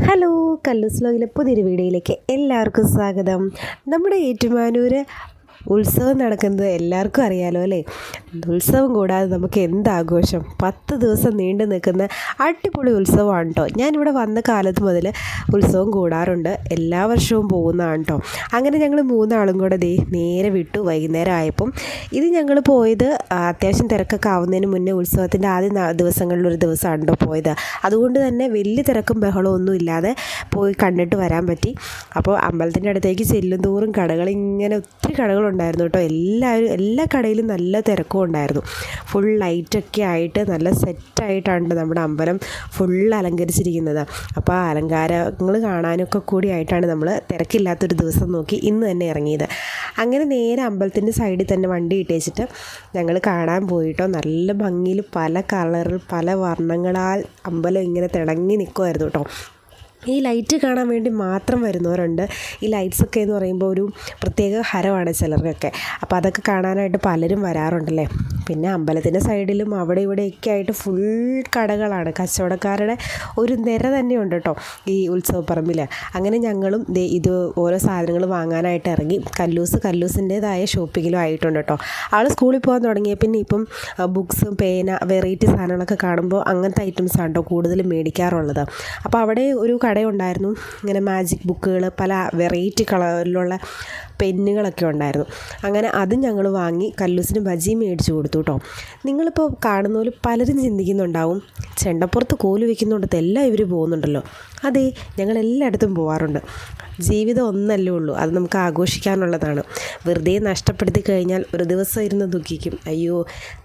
Hello കല്ലുസ്ലോയിലെ പുതിയൊരു വീഡിയോയിലേക്ക് എല്ലാവർക്കും സ്വാഗതം. നമ്മുടെ ഏറ്റുമാനൂർ ഉത്സവം നടക്കുന്നത് എല്ലാവർക്കും അറിയാലോ അല്ലേ? ഉത്സവം കൂടാതെ നമുക്ക് എന്താഘോഷം? പത്ത് ദിവസം നീണ്ടു നിൽക്കുന്ന അടിപൊളി ഉത്സവമാണ് കേട്ടോ ഞാനിവിടെ വന്ന കാലത്ത് മുതൽ ഉത്സവം കൂടാറുണ്ട്. എല്ലാ വർഷവും പോകുന്നതാണ് കേട്ടോ അങ്ങനെ ഞങ്ങൾ മൂന്നാളും കൂടെ ദേ നേരെ വിട്ടു വൈകുന്നേരം ആയപ്പം. ഇത് ഞങ്ങൾ പോയത് അത്യാവശ്യം തിരക്കൊക്കെ ആവുന്നതിന് മുന്നേ ഉത്സവത്തിന്റെ ആദ്യ ദിവസങ്ങളിലൊരു ദിവസമാണ് കേട്ടോ പോയത്. അതുകൊണ്ട് തന്നെ വലിയ തിരക്കും ബഹളവും ഒന്നും ഇല്ലാതെ പോയി കണ്ടിട്ട് വരാൻ പറ്റി. അപ്പോൾ അമ്പലത്തിന്റെ അടുത്തേക്ക് ചെല്ലും തോറും കടകൾ ഇങ്ങനെ ഒത്തിരി കടകളുണ്ടായിരുന്നു കേട്ടോ. എല്ലാവരും എല്ലാ കടയിലും നല്ല തിരക്കും ഉണ്ടായിരുന്നു. ഫുൾ ലൈറ്റൊക്കെ ആയിട്ട് നല്ല സെറ്റായിട്ടാണ് നമ്മുടെ അമ്പലം ഫുൾ അലങ്കരിച്ചിരിക്കുന്നത്. അപ്പോൾ ആ അലങ്കാരങ്ങൾ കാണാനൊക്കെ കൂടി ആയിട്ടാണ് നമ്മൾ തിരക്കില്ലാത്തൊരു ദിവസം നോക്കി ഇന്ന് തന്നെ ഇറങ്ങിയത്. അങ്ങനെ നേരെ അമ്പലത്തിന്റെ സൈഡിൽ തന്നെ വണ്ടി ഇട്ടേച്ചിട്ട് ഞങ്ങൾ കാണാൻ പോയിട്ടോ. നല്ല ഭംഗിയിൽ പല കളറിൽ പല വർണങ്ങളാൽ അമ്പലം ഇങ്ങനെ തിളങ്ങി നിൽക്കുമായിരുന്നു കേട്ടോ ഈ ലൈറ്റ് കാണാൻ വേണ്ടി മാത്രം വരുന്നവരുണ്ട്. ഈ ലൈറ്റ്സൊക്കെ എന്ന് പറയുമ്പോൾ ഒരു പ്രത്യേക ഹരമാണ് ചിലർക്കൊക്കെ. അപ്പോൾ അതൊക്കെ കാണാനായിട്ട് പലരും വരാറുണ്ടല്ലേ? പിന്നെ അമ്പലത്തിന്റെ സൈഡിലും അവിടെ ഇവിടെയൊക്കെ ആയിട്ട് ഫുൾ കടകളാണ്. കച്ചവടക്കാരുടെ ഒരു നിര തന്നെയുണ്ട് കേട്ടോ ഈ ഉത്സവപ്പറമ്പിൽ. അങ്ങനെ ഞങ്ങളും ഇത് ഓരോ സാധനങ്ങൾ വാങ്ങാനായിട്ട് ഇറങ്ങി കല്ലൂസ് കല്ലൂസിന്റേതായ ഷോപ്പിങ്ങിലും ആയിട്ടുണ്ട് കേട്ടോ. ആൾ സ്കൂളിൽ പോകാൻ തുടങ്ങിയ പിന്നെ ഇപ്പം ബുക്സ് പേന വെറൈറ്റി സാധനങ്ങളൊക്കെ കാണുമ്പോൾ അങ്ങനത്തെ ഐറ്റംസ് ആണ് കേട്ടോ കൂടുതലും മേടിക്കാറുള്ളത്. അപ്പോൾ അവിടെ ഒരു കടയുണ്ടായിരുന്നു. ഇങ്ങനെ മാജിക് ബുക്കുകൾ പല വെറൈറ്റി കളറിലുള്ള പെന്നുകളൊക്കെ ഉണ്ടായിരുന്നു. അങ്ങനെ അതും ഞങ്ങൾ വാങ്ങി കല്ലൂസിന് ബജി മേടിച്ച് കൊടുത്തു കേട്ടോ നിങ്ങളിപ്പോൾ കാണുന്ന പോലെ പലരും ചിന്തിക്കുന്നുണ്ടാവും ചെണ്ടപ്പുറത്ത് കോൽ വെക്കുന്നിടത്ത് എല്ലാം ഇവർ പോകുന്നുണ്ടല്ലോ. അതെ ഞങ്ങൾ എല്ലായിടത്തും പോകാറുണ്ട് ജീവിതം ഒന്നല്ലേ ഉള്ളൂ അത് നമുക്ക് ആഘോഷിക്കാനുള്ളതാണ്. വെറുതെ നഷ്ടപ്പെടുത്തി കഴിഞ്ഞാൽ ഒരു ദിവസം ഇരുന്ന് ദുഃഖിക്കും. അയ്യോ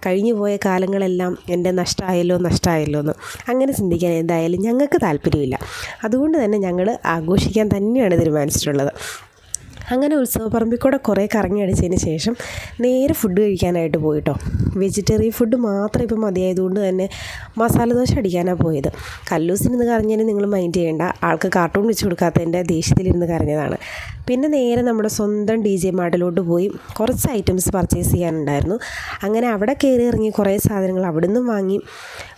കഴിഞ്ഞു പോയ കാലങ്ങളെല്ലാം എന്റെ നഷ്ടമായല്ലോ നഷ്ടമായല്ലോ എന്ന്. അങ്ങനെ ചിന്തിക്കാൻ എന്തായാലും ഞങ്ങൾക്ക് താല്പര്യമില്ല. അതുകൊണ്ട് തന്നെ ഞങ്ങൾ ആഘോഷിക്കാൻ തന്നെയാണ് തീരുമാനിച്ചിട്ടുള്ളത്. അങ്ങനെ ഉത്സവപ്പറമ്പിൽ കൂടെ കുറേ കറങ്ങി അടിച്ചതിന് ശേഷം നേരെ ഫുഡ് കഴിക്കാനായിട്ട് പോയിട്ടോ. വെജിറ്റേറിയൻ ഫുഡ് മാത്രം ഇപ്പം മതിയായതുകൊണ്ട് തന്നെ മസാല ദോശ അടിക്കാനാണ് പോയത്. കല്ലൂസിനിന്ന് കറങ്ങിയതിന് നിങ്ങൾ മൈൻഡ് ചെയ്യേണ്ട. ആൾക്ക് കാർട്ടൂൺ വെച്ച് കൊടുക്കാത്തതിന്റെ ദേഷ്യത്തിലിരുന്ന് കറങ്ങിയതാണ്. പിന്നെ നേരെ നമ്മുടെ സ്വന്തം ഡി ജെ മാർട്ടിലോട്ട് പോയി കുറച്ച് ഐറ്റംസ് പർച്ചേസ് ചെയ്യാനുണ്ടായിരുന്നു. അങ്ങനെ അവിടെ കയറി ഇറങ്ങി കുറേ സാധനങ്ങൾ അവിടെ നിന്നും വാങ്ങി.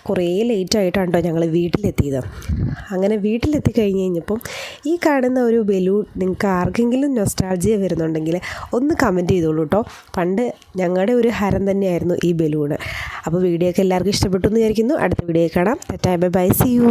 കുറേ ലേറ്റ് ആയിട്ടാണ് കേട്ടോ ഞങ്ങൾ വീട്ടിലെത്തിയത്. അങ്ങനെ വീട്ടിലെത്തി കഴിഞ്ഞ് കഴിഞ്ഞപ്പം ഈ കാണുന്ന ഒരു ബലൂൺ നിങ്ങൾക്ക് ആർക്കെങ്കിലും നൊസ്റ്റാൾജിയ വരുന്നുണ്ടെങ്കിൽ ഒന്ന് കമന്റ് ചെയ്തോളൂ കേട്ടോ പണ്ട് ഞങ്ങളുടെ ഒരു ഹരം തന്നെയായിരുന്നു ഈ ബലൂണ്. അപ്പോൾ വീഡിയോ ഒക്കെ എല്ലാവർക്കും ഇഷ്ടപ്പെട്ടു എന്ന് വിചാരിക്കുന്നു. അടുത്ത വീഡിയോ കാണാം. തെറ്റായ ബൈ സി യു